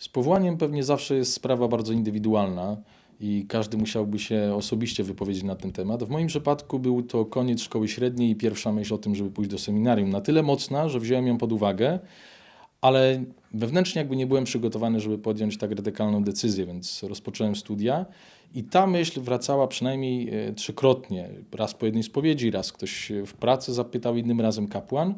Z powołaniem pewnie zawsze jest sprawa bardzo indywidualna i każdy musiałby się osobiście wypowiedzieć na ten temat. W moim przypadku był to koniec szkoły średniej i pierwsza myśl o tym, żeby pójść do seminarium. Na tyle mocna, że wziąłem ją pod uwagę, ale wewnętrznie jakby nie byłem przygotowany, żeby podjąć tak radykalną decyzję, więc rozpocząłem studia i ta myśl wracała przynajmniej e, trzykrotnie. Raz po jednej spowiedzi, raz ktoś w pracy zapytał, innym razem kapłan.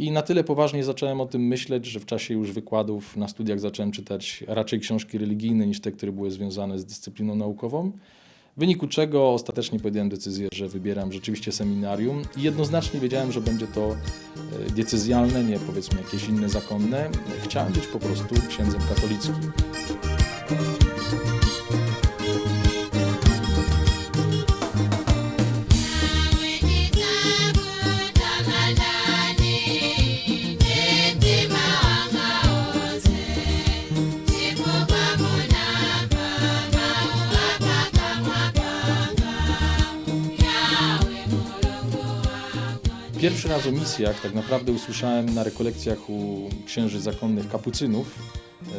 I na tyle poważnie zacząłem o tym myśleć, że w czasie już wykładów na studiach zacząłem czytać raczej książki religijne niż te, które były związane z dyscypliną naukową. W wyniku czego ostatecznie podjąłem decyzję, że wybieram rzeczywiście seminarium i jednoznacznie wiedziałem, że będzie to e, decyzjalne, nie powiedzmy jakieś inne zakonne. Chciałem być po prostu księdzem katolickim. Pierwszy raz o misjach tak naprawdę usłyszałem na rekolekcjach u księży zakonnych kapucynów.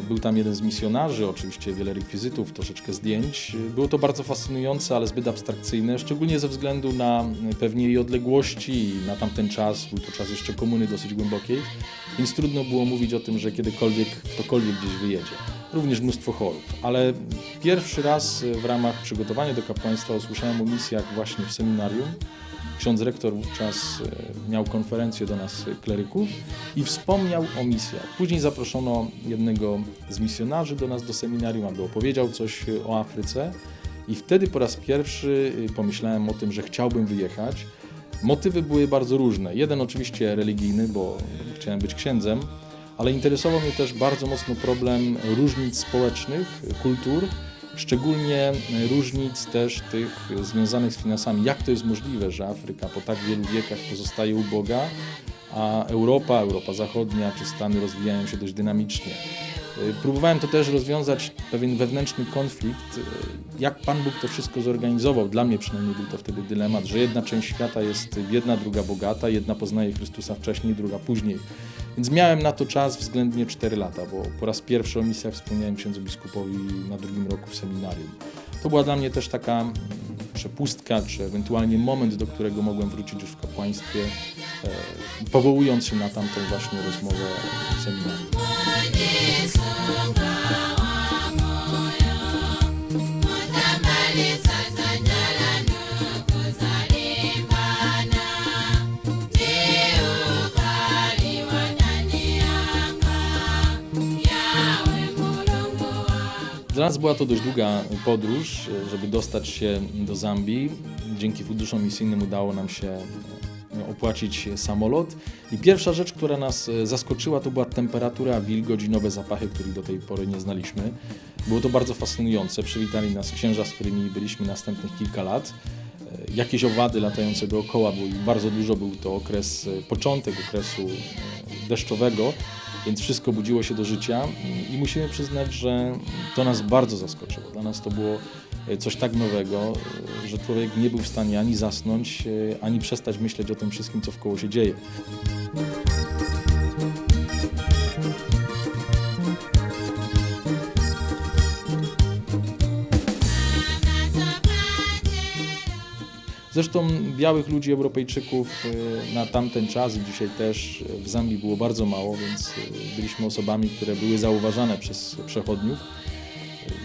Był tam jeden z misjonarzy, oczywiście wiele rekwizytów, troszeczkę zdjęć. Było to bardzo fascynujące, ale zbyt abstrakcyjne, szczególnie ze względu na pewnie jej odległości na tamten czas, był to czas jeszcze komuny dosyć głębokiej, więc trudno było mówić o tym, że kiedykolwiek ktokolwiek gdzieś wyjedzie. Również mnóstwo chorób, ale pierwszy raz w ramach przygotowania do kapłaństwa usłyszałem o misjach właśnie w seminarium. Ksiądz rektor wówczas e, miał konferencję do nas e, kleryków i wspomniał o misjach. Później zaproszono jednego z misjonarzy do nas do seminarium, aby opowiedział coś e, o Afryce. I wtedy po raz pierwszy pomyślałem o tym, że chciałbym wyjechać. Motywy były bardzo różne. Jeden oczywiście religijny, bo chciałem być księdzem, ale interesował mnie też bardzo mocno problem różnic społecznych, kultur szczególnie różnic też tych związanych z finansami. Jak to jest możliwe, że Afryka po tak wielu wiekach pozostaje uboga, a Europa, Europa Zachodnia czy Stany rozwijają się dość dynamicznie. Próbowałem to też rozwiązać pewien wewnętrzny konflikt, jak Pan Bóg to wszystko zorganizował. Dla mnie przynajmniej był to wtedy dylemat, że jedna część świata jest biedna, druga bogata, jedna poznaje Chrystusa wcześniej, druga później. Więc miałem na to czas względnie 4 lata, bo po raz pierwszy o misjach wspomniałem księdzu biskupowi na drugim roku w seminarium. To była dla mnie też taka mm, przepustka, czy ewentualnie moment, do którego mogłem wrócić już w kapłaństwie, e, powołując się na tamtą właśnie rozmowę w seminarium. Dla nas była to dość długa podróż, żeby dostać się do Zambii. Dzięki funduszom misyjnym udało nam się opłacić samolot. I pierwsza rzecz, która nas e, zaskoczyła, to była temperatura, wilgoć i nowe zapachy, których do tej pory nie znaliśmy. Było to bardzo fascynujące. Przywitali nas księża, z którymi byliśmy następnych kilka lat. E, jakieś owady latające dookoła, bo bardzo dużo. Był to okres, początek okresu deszczowego więc wszystko budziło się do życia i musimy przyznać, że to nas bardzo zaskoczyło. Dla nas to było e, coś tak nowego, e, że człowiek nie był w stanie ani zasnąć, e, ani przestać myśleć o tym wszystkim, co wkoło się dzieje. Zresztą białych ludzi, Europejczyków na tamten czas i dzisiaj też w Zambii było bardzo mało, więc byliśmy osobami, które były zauważane przez przechodniów.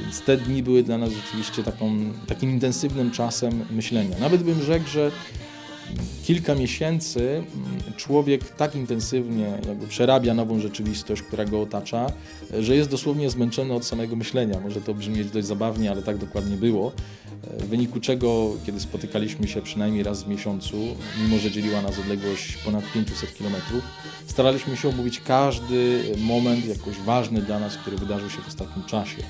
Więc te dni były dla nas rzeczywiście taką, takim intensywnym czasem myślenia. Nawet bym rzekł, że kilka miesięcy mm, człowiek tak intensywnie jakby przerabia nową rzeczywistość, która go otacza, że jest dosłownie zmęczony od samego myślenia. Może to brzmieć dość zabawnie, ale tak dokładnie było. W wyniku czego, kiedy spotykaliśmy się przynajmniej raz w miesiącu, mimo że dzieliła nas odległość ponad 500 km, staraliśmy się omówić każdy moment jakoś ważny dla nas, który wydarzył się w ostatnim czasie.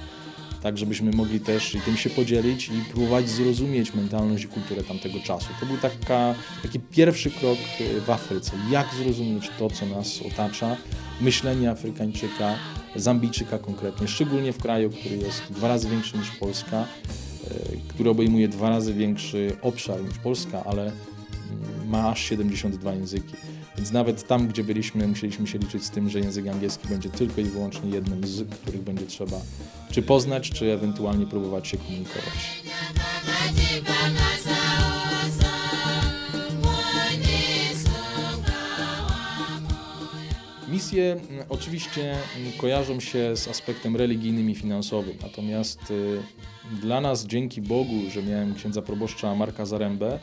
Tak żebyśmy mogli też i tym się podzielić i próbować zrozumieć mentalność i kulturę tamtego czasu. To był taka, taki pierwszy krok y, w Afryce, jak zrozumieć to, co nas otacza, myślenie Afrykańczyka, Zambijczyka konkretnie, szczególnie w kraju, który jest dwa razy większy niż Polska, y, który obejmuje dwa razy większy obszar niż Polska, ale mm, ma aż 72 języki. Więc nawet tam, gdzie byliśmy, musieliśmy się liczyć z tym, że język angielski będzie tylko i wyłącznie jednym z, których będzie trzeba czy poznać, czy ewentualnie próbować się komunikować. Misje mm, oczywiście mm, kojarzą się z aspektem religijnym i finansowym, natomiast y, dla nas, dzięki Bogu, że miałem księdza proboszcza Marka Zarębę,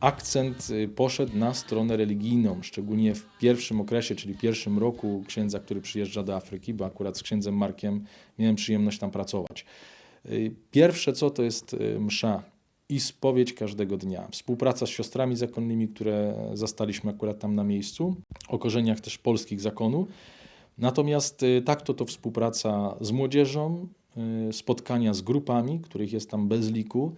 akcent y, poszedł na stronę religijną, szczególnie w pierwszym okresie, czyli pierwszym roku księdza, który przyjeżdża do Afryki, bo akurat z księdzem Markiem miałem przyjemność tam pracować. Pierwsze co to jest msza i spowiedź każdego dnia. Współpraca z siostrami zakonnymi, które zastaliśmy akurat tam na miejscu, o korzeniach też polskich zakonu. Natomiast y, tak to to współpraca z młodzieżą, y, spotkania z grupami, których jest tam bez liku.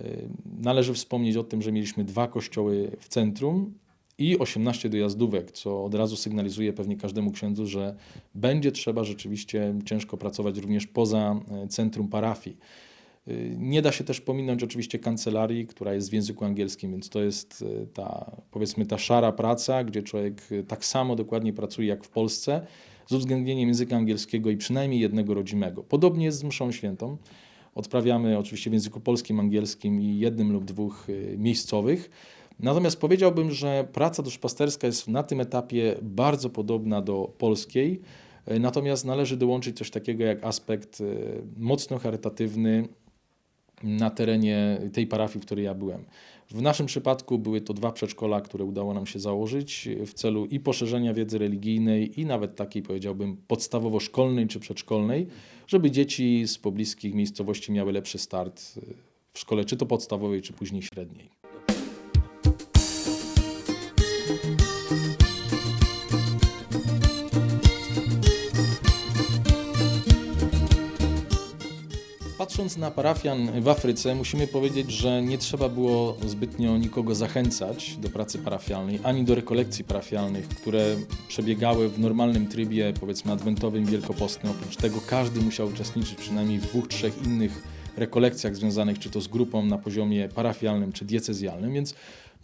Y, należy wspomnieć o tym, że mieliśmy dwa kościoły w centrum i 18 dojazdówek, co od razu sygnalizuje pewnie każdemu księdzu, że będzie trzeba rzeczywiście ciężko pracować również poza centrum parafii. Y, nie da się też pominąć oczywiście kancelarii, która jest w języku angielskim, więc to jest y, ta, powiedzmy, ta szara praca, gdzie człowiek y, tak samo dokładnie pracuje jak w Polsce, z uwzględnieniem języka angielskiego i przynajmniej jednego rodzimego. Podobnie jest z mszą świętą. Odprawiamy oczywiście w języku polskim, angielskim i jednym lub dwóch miejscowych. Natomiast powiedziałbym, że praca duszpasterska jest na tym etapie bardzo podobna do polskiej, natomiast należy dołączyć coś takiego jak aspekt mocno charytatywny, na terenie tej parafii, w której ja byłem. W naszym przypadku były to dwa przedszkola, które udało nam się założyć w celu i poszerzenia wiedzy religijnej, i nawet takiej, powiedziałbym, podstawowo-szkolnej czy przedszkolnej, żeby dzieci z pobliskich miejscowości miały lepszy start w szkole, czy to podstawowej, czy później średniej. Patrząc na parafian w Afryce, musimy powiedzieć, że nie trzeba było zbytnio nikogo zachęcać do pracy parafialnej, ani do rekolekcji parafialnych, które przebiegały w normalnym trybie, powiedzmy adwentowym, wielkopostnym. Oprócz tego każdy musiał uczestniczyć przynajmniej w dwóch, trzech innych rekolekcjach związanych czy to z grupą na poziomie parafialnym, czy diecezjalnym, więc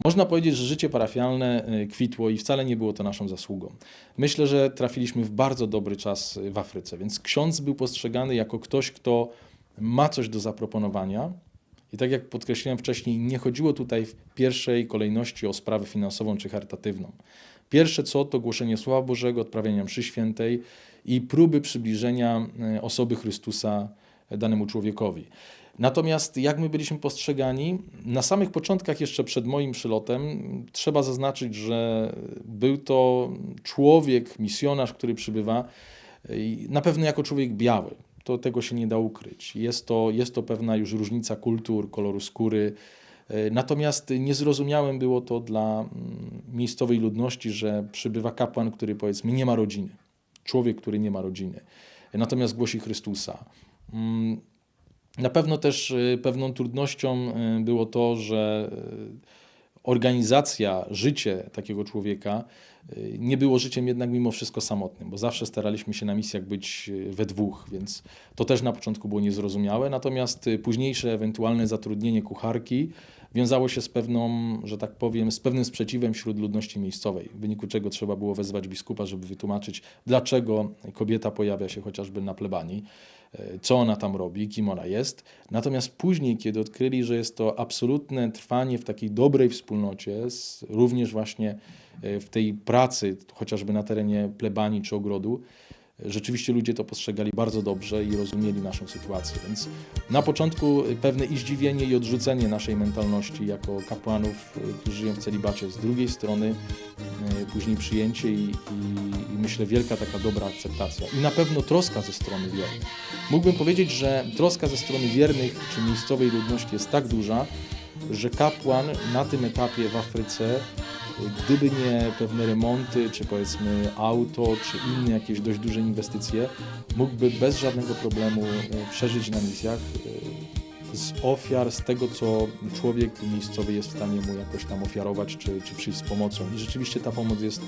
można powiedzieć, że życie parafialne e, kwitło i wcale nie było to naszą zasługą. Myślę, że trafiliśmy w bardzo dobry czas w Afryce, więc ksiądz był postrzegany jako ktoś, kto ma coś do zaproponowania. I tak jak podkreśliłem wcześniej, nie chodziło tutaj w pierwszej kolejności o sprawę finansową czy charytatywną. Pierwsze co to głoszenie Słowa Bożego, odprawianie mszy świętej i próby przybliżenia e, osoby Chrystusa danemu człowiekowi. Natomiast jak my byliśmy postrzegani, na samych początkach, jeszcze przed moim przylotem, trzeba zaznaczyć, że był to człowiek, misjonarz, który przybywa na pewno jako człowiek biały to tego się nie da ukryć. Jest to, jest to pewna już różnica kultur, koloru skóry. E, natomiast niezrozumiałym było to dla mm, miejscowej ludności, że przybywa kapłan, który powiedzmy nie ma rodziny. Człowiek, który nie ma rodziny. Natomiast głosi Chrystusa. Mm, na pewno też e, pewną trudnością e, było to, że organizacja, życie takiego człowieka y, nie było życiem jednak mimo wszystko samotnym, bo zawsze staraliśmy się na misjach być y, we dwóch, więc to też na początku było niezrozumiałe. Natomiast y, późniejsze ewentualne zatrudnienie kucharki wiązało się z pewną, że tak powiem, z pewnym sprzeciwem wśród ludności miejscowej, w wyniku czego trzeba było wezwać biskupa, żeby wytłumaczyć, dlaczego kobieta pojawia się chociażby na plebanii. E, co ona tam robi, kim ona jest. Natomiast później, kiedy odkryli, że jest to absolutne trwanie w takiej dobrej wspólnocie, również właśnie e, w tej pracy, chociażby na terenie plebanii czy ogrodu, rzeczywiście ludzie to postrzegali bardzo dobrze i rozumieli naszą sytuację. Więc na początku pewne i zdziwienie i odrzucenie naszej mentalności jako kapłanów, którzy żyją w celibacie. Z drugiej strony y, później przyjęcie i, i, i myślę wielka taka dobra akceptacja. I na pewno troska ze strony wiernych. Mógłbym powiedzieć, że troska ze strony wiernych czy miejscowej ludności jest tak duża, że kapłan na tym etapie w Afryce Gdyby nie pewne remonty, czy powiedzmy auto, czy inne jakieś dość duże inwestycje, mógłby bez żadnego problemu e, przeżyć na misjach. e, Z ofiar, z tego co człowiek miejscowy jest w stanie mu jakoś tam ofiarować, czy, czy przyjść z pomocą. I rzeczywiście ta pomoc jest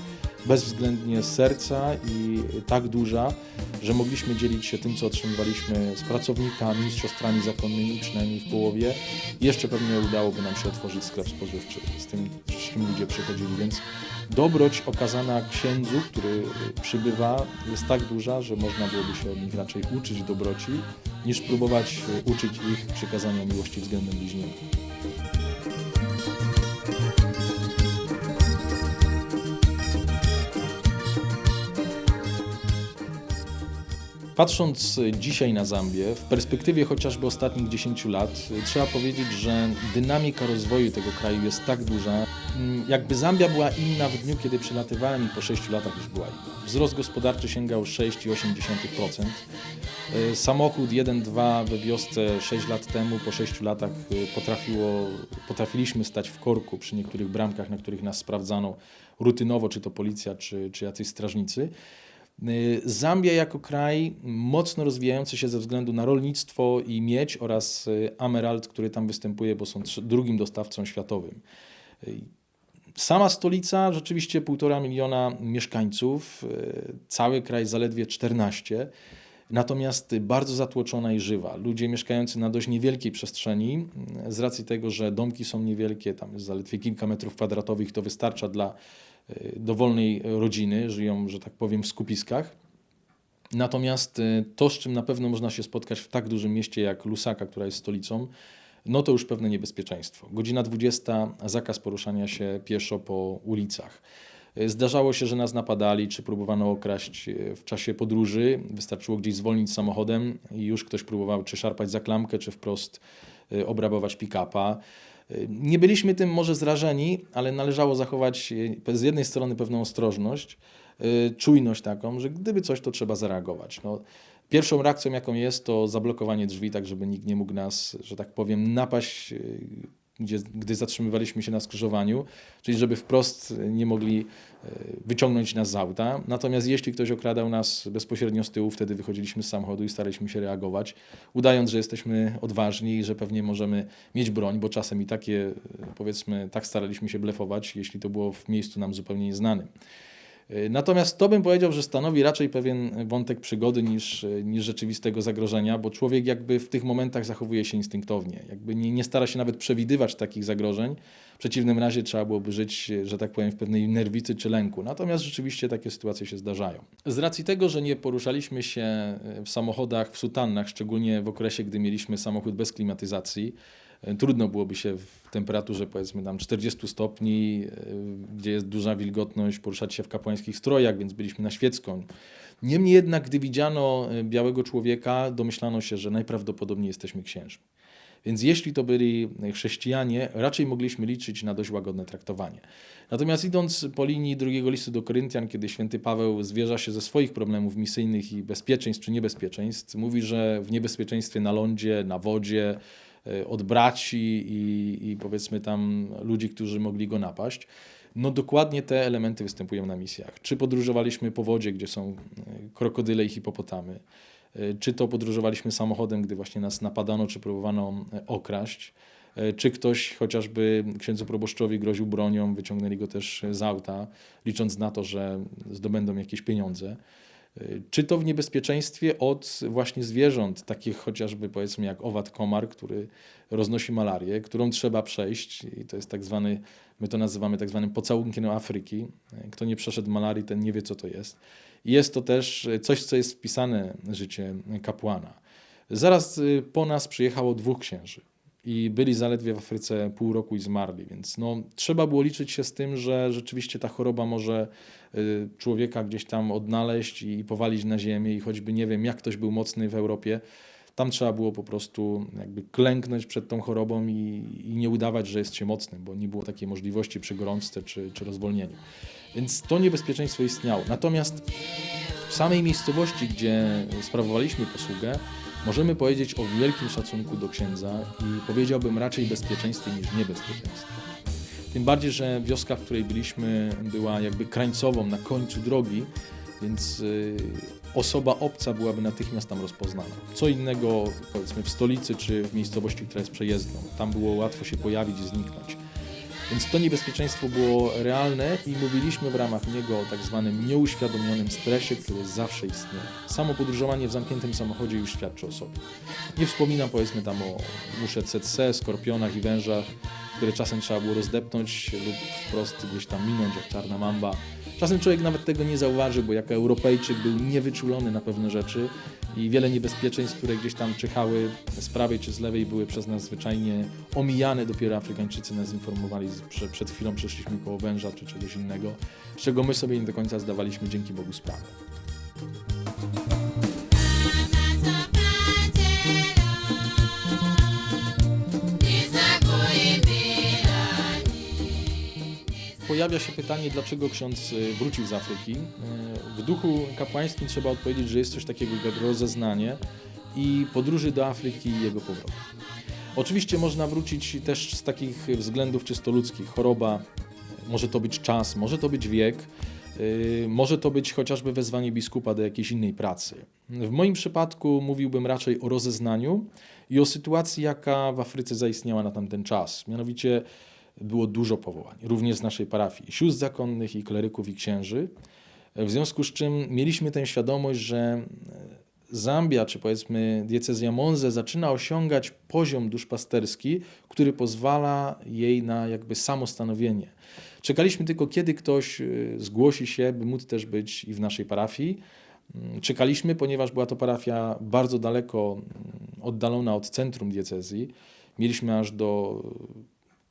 bezwzględnie z serca i tak duża, że mogliśmy dzielić się tym, co otrzymywaliśmy z pracownikami, z siostrami zakonnymi, przynajmniej w połowie. Jeszcze pewnie udałoby nam się otworzyć sklep spożywczy z tym, czym ludzie przychodzili, więc dobroć okazana księdzu, który przybywa, jest tak duża, że można byłoby się od nich raczej uczyć dobroci, niż próbować uczyć ich przykazania miłości względem bliźniego. Patrząc dzisiaj na Zambię, w perspektywie chociażby ostatnich 10 lat, trzeba powiedzieć, że dynamika rozwoju tego kraju jest tak duża. Mm, Jakby Zambia była inna w dniu, kiedy przylatywałem i po 6 latach już była inna. Wzrost gospodarczy sięgał 6,8%. Y, Samochód 1.2 we wiosce 6 lat temu, po 6 latach y, potrafiło, potrafiliśmy stać w korku przy niektórych bramkach, na których nas sprawdzano rutynowo, czy to policja, czy, czy jacyś strażnicy. Y, Zambia jako kraj mocno rozwijający się ze względu na rolnictwo i miedź oraz y, Amerald, który tam występuje, bo są drugim dostawcą światowym. Y, Sama stolica rzeczywiście półtora miliona mieszkańców, y, cały kraj zaledwie 14, natomiast bardzo zatłoczona i żywa. Ludzie mieszkający na dość niewielkiej przestrzeni, y, z racji tego, że domki są niewielkie, tam jest zaledwie kilka metrów kwadratowych, to wystarcza dla y, dowolnej rodziny, żyją, że tak powiem, w skupiskach. Natomiast y, to, z czym na pewno można się spotkać w tak dużym mieście jak Lusaka, która jest stolicą, no to już pewne niebezpieczeństwo. Godzina 20, zakaz poruszania się pieszo po ulicach. Y, Zdarzało się, że nas napadali, czy próbowano okraść w czasie podróży. Wystarczyło gdzieś zwolnić samochodem i już ktoś próbował czy szarpać za klamkę, czy wprost obrabować pick-upa. Nie byliśmy tym może zrażeni, ale należało zachować y, z jednej strony pewną ostrożność, y, czujność taką, że gdyby coś, to trzeba zareagować. No, pierwszą reakcją, jaką jest, to zablokowanie drzwi, tak żeby nikt nie mógł nas, że tak powiem, napaść, y, gdzie, gdy zatrzymywaliśmy się na skrzyżowaniu, czyli żeby wprost nie mogli y, wyciągnąć nas z auta. Natomiast jeśli ktoś okradał nas bezpośrednio z tyłu, wtedy wychodziliśmy z samochodu i staraliśmy się reagować, udając, że jesteśmy odważni i że pewnie możemy mieć broń, bo czasem i takie, y, powiedzmy, tak staraliśmy się blefować, jeśli to było w miejscu nam zupełnie nieznanym. Y, Natomiast to bym powiedział, że stanowi raczej pewien wątek przygody niż, niż rzeczywistego zagrożenia, bo człowiek jakby w tych momentach zachowuje się instynktownie, jakby nie, nie stara się nawet przewidywać takich zagrożeń. W przeciwnym razie trzeba byłoby żyć, że tak powiem, w pewnej nerwicy czy lęku. Natomiast rzeczywiście takie sytuacje się zdarzają. Z racji tego, że nie poruszaliśmy się w samochodach w sutannach, szczególnie w okresie, gdy mieliśmy samochód bez klimatyzacji, e, trudno byłoby się w temperaturze powiedzmy tam 40 stopni, e, gdzie jest duża wilgotność, poruszać się w kapłańskich strojach, więc byliśmy na świecką. Niemniej jednak, gdy widziano e, białego człowieka, domyślano się, że najprawdopodobniej jesteśmy księżmi. Więc jeśli to byli chrześcijanie, raczej mogliśmy liczyć na dość łagodne traktowanie. Natomiast idąc po linii drugiego listu do Koryntian, kiedy święty Paweł zwierza się ze swoich problemów misyjnych i bezpieczeństw czy niebezpieczeństw, mówi, że w niebezpieczeństwie na lądzie, na wodzie, e, od braci i, i powiedzmy tam ludzi, którzy mogli go napaść. No dokładnie te elementy występują na misjach. Czy podróżowaliśmy po wodzie, gdzie są e, krokodyle i hipopotamy, E, czy to podróżowaliśmy samochodem, gdy właśnie nas napadano, czy próbowano e, okraść, E, czy ktoś chociażby księdzu proboszczowi groził bronią, wyciągnęli go też z auta, licząc na to, że zdobędą jakieś pieniądze. Czy to w niebezpieczeństwie od właśnie zwierząt, takich chociażby powiedzmy jak owad komar, który roznosi malarię, którą trzeba przejść i to jest tak zwany, my to nazywamy tak zwanym pocałunkiem Afryki. Kto nie przeszedł malarii, ten nie wie co to jest. I jest to też coś, co jest wpisane w życie kapłana. Zaraz y, po nas przyjechało dwóch księży i byli zaledwie w Afryce pół roku i zmarli, więc no, trzeba było liczyć się z tym, że rzeczywiście ta choroba może y, człowieka gdzieś tam odnaleźć i powalić na ziemię i choćby nie wiem, jak ktoś był mocny w Europie, tam trzeba było po prostu jakby klęknąć przed tą chorobą i, i nie udawać, że jest się mocnym, bo nie było takiej możliwości przy gorączce czy, czy rozwolnieniu. Więc to niebezpieczeństwo istniało. Natomiast w samej miejscowości, gdzie sprawowaliśmy posługę, możemy powiedzieć o wielkim szacunku do księdza i powiedziałbym raczej bezpieczeństwie niż niebezpieczeństwie. Tym bardziej, że wioska, w której byliśmy, była jakby krańcową na końcu drogi, więc y, osoba obca byłaby natychmiast tam rozpoznana. Co innego, powiedzmy, w stolicy czy w miejscowości, która jest przejezdną. Tam było łatwo się pojawić i zniknąć. Więc to niebezpieczeństwo było realne i mówiliśmy w ramach niego o tak zwanym nieuświadomionym stresie, który zawsze istnieje. Samo podróżowanie w zamkniętym samochodzie już świadczy o sobie. Nie wspominam powiedzmy tam o musze CC, skorpionach i wężach, które czasem trzeba było rozdepnąć lub wprost gdzieś tam minąć jak czarna mamba. Czasem człowiek nawet tego nie zauważy, bo jako Europejczyk był niewyczulony na pewne rzeczy i wiele niebezpieczeństw, które gdzieś tam czyhały z prawej czy z lewej, były przez nas zwyczajnie omijane. Dopiero Afrykańczycy nas informowali, że przed chwilą przeszliśmy koło węża czy czegoś innego, z czego my sobie nie do końca zdawaliśmy dzięki Bogu sprawę. Pojawia się pytanie, dlaczego ksiądz y, wrócił z Afryki. Y, W duchu kapłańskim trzeba odpowiedzieć, że jest coś takiego jak rozeznanie i podróży do Afryki i jego powrotu. Oczywiście można wrócić też z takich względów czysto ludzkich. Choroba, może to być czas, może to być wiek, y, może to być chociażby wezwanie biskupa do jakiejś innej pracy. W moim przypadku mówiłbym raczej o rozeznaniu i o sytuacji, jaka w Afryce zaistniała na tamten czas. Mianowicie było dużo powołań, również z naszej parafii, sióstr zakonnych i kleryków i księży. W związku z czym mieliśmy tę świadomość, że Zambia, czy powiedzmy diecezja Monze zaczyna osiągać poziom duszpasterski, który pozwala jej na jakby samostanowienie. Czekaliśmy tylko, kiedy ktoś y, zgłosi się, by móc też być i w naszej parafii. Mm, Czekaliśmy, ponieważ była to parafia bardzo daleko mm, oddalona od centrum diecezji. Mieliśmy aż do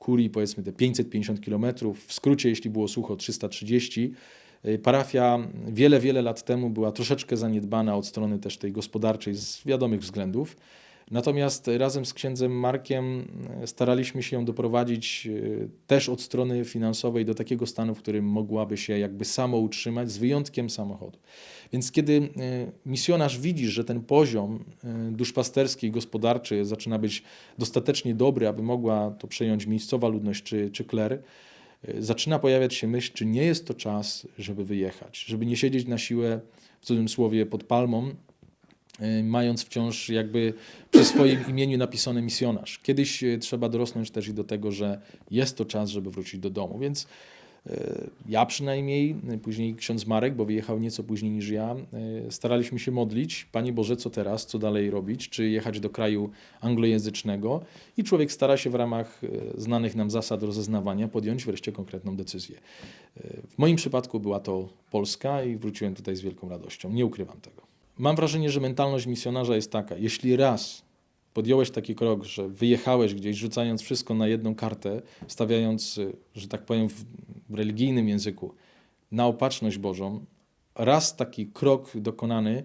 kurii powiedzmy te 550 km, w skrócie jeśli było sucho 330. Y, Parafia wiele, wiele lat temu była troszeczkę zaniedbana od strony też tej gospodarczej z wiadomych względów. Natomiast razem z księdzem Markiem y, staraliśmy się ją doprowadzić y, też od strony finansowej do takiego stanu, w którym mogłaby się jakby samo utrzymać, z wyjątkiem samochodu. Więc kiedy y, misjonarz widzi, że ten poziom duszpasterski i gospodarczy zaczyna być dostatecznie dobry, aby mogła to przejąć miejscowa ludność czy, czy kler, zaczyna pojawiać się myśl, czy nie jest to czas, żeby wyjechać, żeby nie siedzieć na siłę, w cudzysłowie, pod palmą, mając wciąż jakby przy swoim imieniu napisane misjonarz. Kiedyś y, trzeba dorosnąć też i do tego, że jest to czas, żeby wrócić do domu, więc y, ja przynajmniej, y, później ksiądz Marek, bo wyjechał nieco później niż ja, y, staraliśmy się modlić, Panie Boże, co teraz, co dalej robić, czy jechać do kraju anglojęzycznego i człowiek stara się w ramach y, znanych nam zasad rozeznawania podjąć wreszcie konkretną decyzję. Y, W moim przypadku była to Polska i wróciłem tutaj z wielką radością, nie ukrywam tego. Mam wrażenie, że mentalność misjonarza jest taka, jeśli raz podjąłeś taki krok, że wyjechałeś gdzieś, rzucając wszystko na jedną kartę, stawiając, że tak powiem, w religijnym języku na opatrzność Bożą, raz taki krok dokonany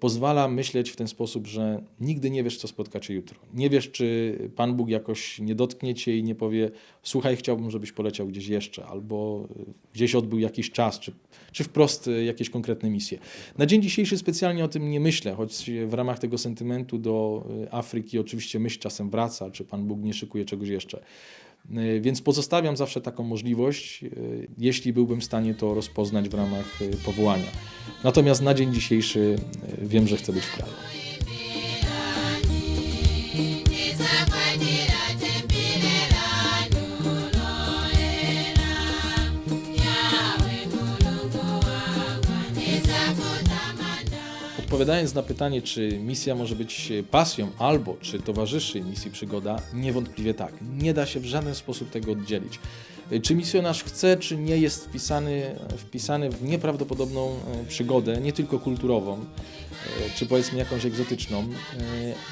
pozwala myśleć w ten sposób, że nigdy nie wiesz, co spotka cię jutro. Nie wiesz, czy Pan Bóg jakoś nie dotknie cię i nie powie, słuchaj, chciałbym, żebyś poleciał gdzieś jeszcze, albo y, gdzieś odbył jakiś czas, czy, czy wprost y, jakieś konkretne misje. Na dzień dzisiejszy specjalnie o tym nie myślę, choć w ramach tego sentymentu do y, Afryki oczywiście myśl czasem wraca, czy Pan Bóg nie szykuje czegoś jeszcze. Y, Więc pozostawiam zawsze taką możliwość, y, jeśli byłbym w stanie to rozpoznać w ramach y, powołania. Natomiast na dzień dzisiejszy wiem, że chcę być w kraju. Odpowiadając na pytanie, czy misja może być pasją albo czy towarzyszy misji przygoda, niewątpliwie tak. Nie da się w żaden sposób tego oddzielić. Czy misjonarz chce, czy nie jest wpisany, wpisany w nieprawdopodobną e, przygodę, nie tylko kulturową, e, czy powiedzmy jakąś egzotyczną, e,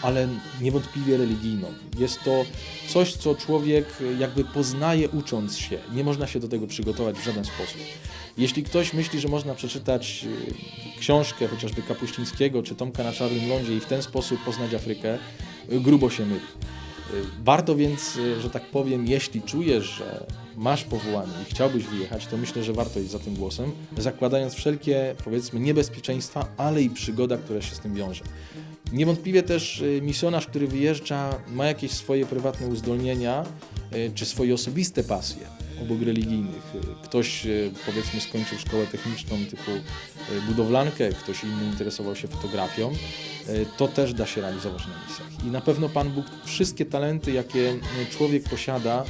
ale niewątpliwie religijną. Jest to coś, co człowiek jakby poznaje ucząc się. Nie można się do tego przygotować w żaden sposób. Jeśli ktoś myśli, że można przeczytać y, książkę chociażby Kapuścińskiego czy Tomka na Czarnym Lądzie i w ten sposób poznać Afrykę, y, grubo się myli. Y, Warto więc, że tak powiem, jeśli czujesz, że masz powołanie i chciałbyś wyjechać, to myślę, że warto iść za tym głosem, zakładając wszelkie, powiedzmy, niebezpieczeństwa, ale i przygoda, która się z tym wiąże. Niewątpliwie też misjonarz, który wyjeżdża, ma jakieś swoje prywatne uzdolnienia, czy swoje osobiste pasje obok religijnych. Ktoś e, powiedzmy skończył szkołę techniczną typu e, budowlankę, ktoś inny interesował się fotografią, e, to też da się realizować na misjach. I na pewno Pan Bóg wszystkie talenty, jakie człowiek posiada,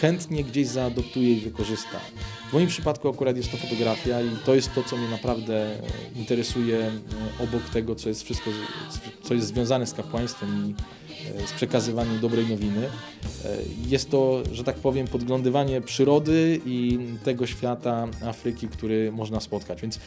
chętnie gdzieś zaadoptuje i wykorzysta. W moim przypadku akurat jest to fotografia i to jest to, co mnie naprawdę interesuje obok tego, co jest wszystko, co jest związane z kapłaństwem i z przekazywaniem dobrej nowiny. E, Jest to, że tak powiem, podglądywanie przyrody i tego świata Afryki, który można spotkać. Więc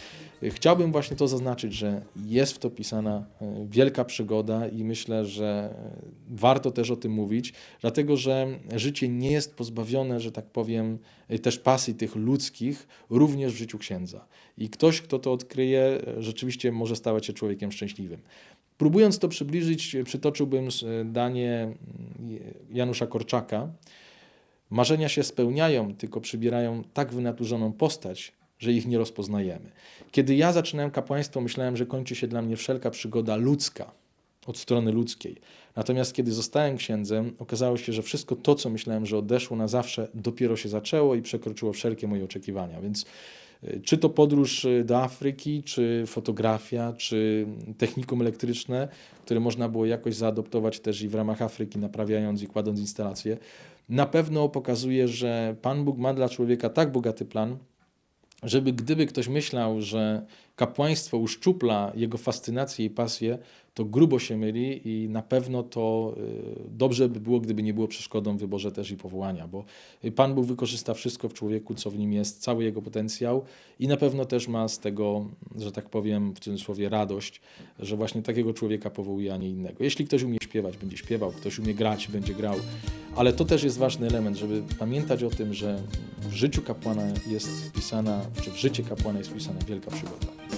e, chciałbym właśnie to zaznaczyć, że jest w to pisana e, wielka przygoda i myślę, że e, warto też o tym mówić, dlatego że życie nie jest pozbawione, że tak powiem, e, też pasji tych ludzkich, również w życiu księdza. I ktoś, kto to odkryje, e, rzeczywiście może stawać się człowiekiem szczęśliwym. Próbując to przybliżyć, e, przytoczyłbym e, danie mm, Janusza Korczaka. Marzenia się spełniają, tylko przybierają tak wynaturzoną postać, że ich nie rozpoznajemy. Kiedy ja zaczynałem kapłaństwo, myślałem, że kończy się dla mnie wszelka przygoda ludzka, od strony ludzkiej. Natomiast kiedy zostałem księdzem, okazało się, że wszystko to, co myślałem, że odeszło na zawsze, dopiero się zaczęło i przekroczyło wszelkie moje oczekiwania. Więc czy to podróż y, do Afryki, czy fotografia, czy technikum elektryczne, które można było jakoś zaadoptować też i w ramach Afryki, naprawiając i kładąc instalacje, na pewno pokazuje, że Pan Bóg ma dla człowieka tak bogaty plan, żeby gdyby ktoś myślał, że kapłaństwo uszczupla jego fascynację i pasję, to grubo się myli i na pewno to y, dobrze by było, gdyby nie było przeszkodą w wyborze też i powołania, bo y, Pan Bóg wykorzysta wszystko w człowieku, co w nim jest, cały jego potencjał i na pewno też ma z tego, że tak powiem w cudzysłowie, radość, że właśnie takiego człowieka powołuje, a nie innego. Jeśli ktoś umie śpiewać, będzie śpiewał, ktoś umie grać, będzie grał, ale to też jest ważny element, żeby pamiętać o tym, że w życiu kapłana jest wpisana, czy w życie kapłana jest wpisana wielka przygoda.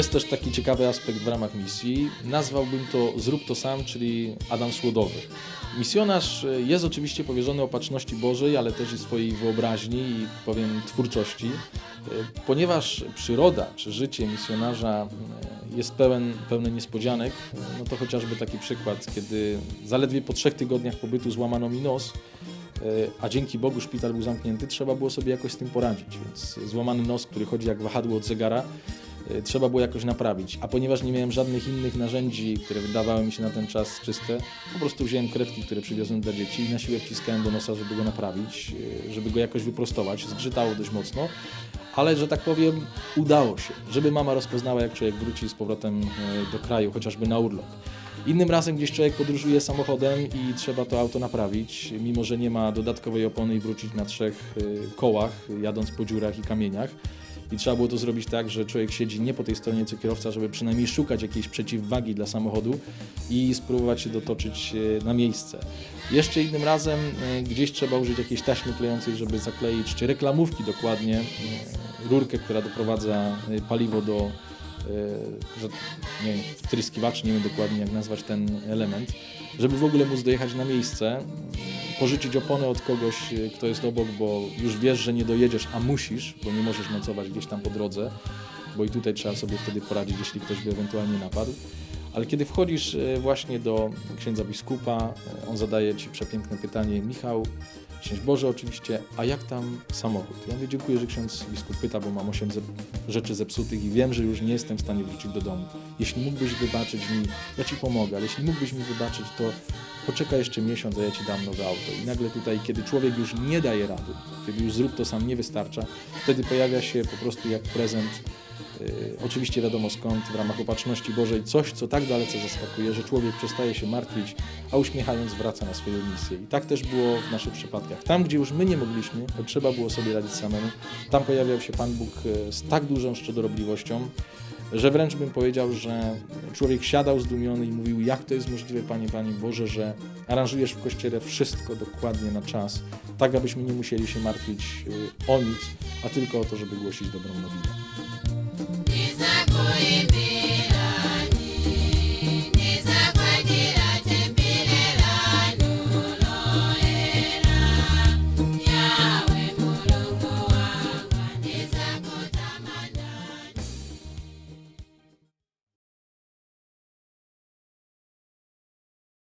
Jest też taki ciekawy aspekt w ramach misji. Nazwałbym to Zrób to sam, czyli Adam Słodowy. Misjonarz e, jest oczywiście powierzony opatrzności Bożej, ale też i swojej wyobraźni i powiem twórczości. E, Ponieważ przyroda czy życie misjonarza e, jest pełen, pełne niespodzianek, no to chociażby taki przykład, kiedy zaledwie po trzech tygodniach pobytu złamano mi nos, a dzięki Bogu szpital był zamknięty, trzeba było sobie jakoś z tym poradzić. Więc złamany nos, który chodzi jak wahadło od zegara, trzeba było jakoś naprawić. A ponieważ nie miałem żadnych innych narzędzi, które wydawały mi się na ten czas czyste, po prostu wziąłem kredki, które przywiozłem dla dzieci i na siłę wciskałem do nosa, żeby go naprawić, e, żeby go jakoś wyprostować. Zgrzytało dość mocno. Ale, że tak powiem, udało się, żeby mama rozpoznała, jak człowiek wróci z powrotem e, do kraju, chociażby na urlop. Innym razem gdzieś człowiek podróżuje samochodem i trzeba to auto naprawić, mimo że nie ma dodatkowej opony i wrócić na trzech y, kołach, jadąc po dziurach i kamieniach. I trzeba było to zrobić tak, że człowiek siedzi nie po tej stronie co kierowca, żeby przynajmniej szukać jakiejś przeciwwagi dla samochodu i spróbować się dotoczyć y, na miejsce. Jeszcze innym razem y, gdzieś trzeba użyć jakiejś taśmy klejącej, żeby zakleić, czy reklamówki dokładnie, y, rurkę, która doprowadza paliwo do że, nie wiem, wtryskiwacz, nie wiem dokładnie jak nazwać ten element, żeby w ogóle móc dojechać na miejsce, pożyczyć opony od kogoś, y, kto jest obok, bo już wiesz, że nie dojedziesz, a musisz, bo nie możesz nocować gdzieś tam po drodze, bo i tutaj trzeba sobie wtedy poradzić, jeśli ktoś by ewentualnie napadł. Ale kiedy wchodzisz y, właśnie do księdza biskupa, y, on zadaje ci przepiękne pytanie, Michał, Szczęść Boże oczywiście, a jak tam samochód? Ja mówię, dziękuję, że ksiądz biskup pyta, bo mam 8 zep- rzeczy zepsutych i wiem, że już nie jestem w stanie wrócić do domu. Jeśli mógłbyś wybaczyć mi, ja Ci pomogę, ale jeśli mógłbyś mi wybaczyć, to poczekaj jeszcze miesiąc, a ja Ci dam nowe auto. I nagle tutaj, kiedy człowiek już nie daje rady, kiedy już zrób to sam nie wystarcza, wtedy pojawia się po prostu jak prezent Yy, oczywiście wiadomo skąd, w ramach opatrzności Bożej, coś, co tak dalece zaskakuje, że człowiek przestaje się martwić, a uśmiechając wraca na swoją misję. I tak też było w naszych przypadkach. Tam, gdzie już my nie mogliśmy, bo trzeba było sobie radzić samemu, tam pojawiał się Pan Bóg e, z tak dużą szczodrobliwością, że wręcz bym powiedział, że człowiek siadał zdumiony i mówił, jak to jest możliwe, Panie, Panie Boże, że aranżujesz w Kościele wszystko dokładnie na czas, tak abyśmy nie musieli się martwić e, o nic, a tylko o to, żeby głosić dobrą nowinę.